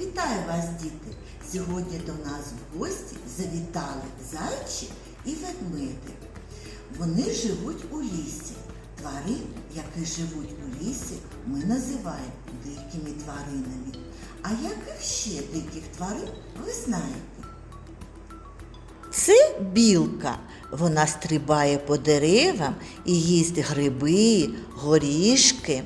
Вітаю вас, діти! Сьогодні до нас в гості завітали зайчик і ведмедик. Вони живуть у лісі. Тварин, які живуть у лісі, ми називаємо дикими тваринами. А яких ще диких тварин ви знаєте? Це білка. Вона стрибає по деревам і їсть гриби, горішки.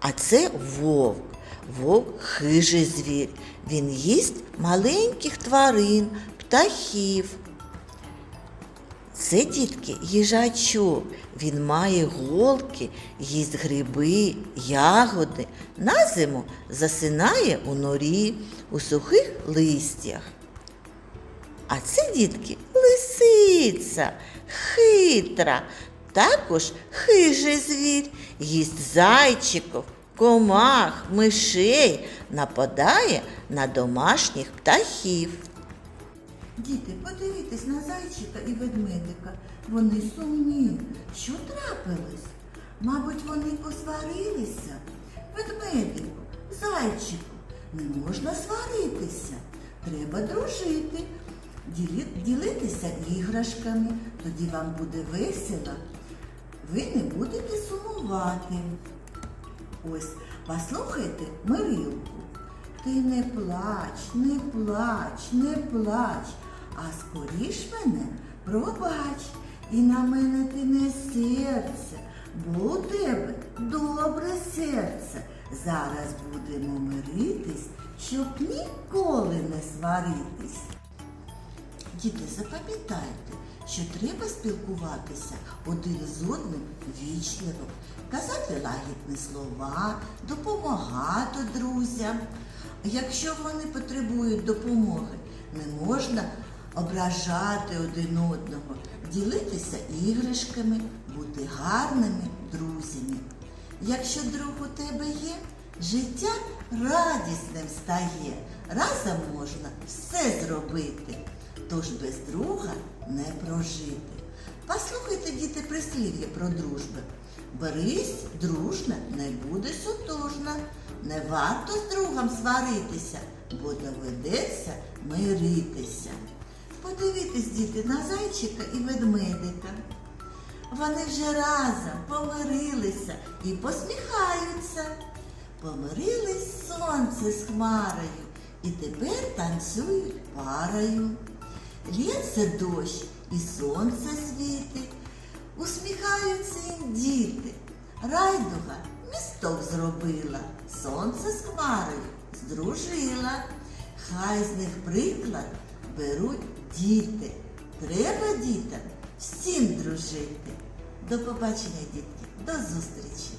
А це вовк. Вовк хижий звір. Він їсть маленьких тварин, птахів. Це дітки їжачок. Він має голки, їсть гриби, ягоди. На зиму засинає у норі, у сухих листях. А це, дітки, лисиця, хитра, також хижий звір, їсть зайчиків, комах, мишей, нападає на домашніх птахів. Діти, подивіться на зайчика і ведмедика. Вони сумні. Що трапилось? Мабуть, вони посварилися. Ведмедику, зайчику, не можна сваритися. Треба дружити, ділі- ділитися іграшками. Тоді вам буде весело. Ви не будете сумувати. Ось, послухайте Мирилку. Ти не плач, не плач, не плач, а скоріш мене пробач. І на мене ти не серце, бо у тебе добре серце. Зараз будемо миритись, щоб ніколи не сваритись. Діти, запам'ятайте, що треба спілкуватися один з одним вічливо, казати лагідні слова, допомагати друзям. Якщо вони потребують допомоги, не можна ображати один одного, ділитися іграшками, бути гарними друзями. Якщо друг у тебе є, життя радісним стає. Разом можна все зробити, тож без друга не прожити. Послухайте, діти, прислів'я про дружбу. Берись дружно, не буде сутужна. Не варто з другом сваритися, бо доведеться миритися. Подивіться, діти, на зайчика і ведмедика. Вони вже разом помирилися і посміхаються. Помирились сонце з хмарою і тепер танцюють парою. Лється дощ і сонце світить, усміхаються їм діти. Райдуга місток зробила, сонце з хмарою здружила. Хай з них приклад беруть діти. Треба дітям всім дружити. До побачення, дітки, до зустрічі!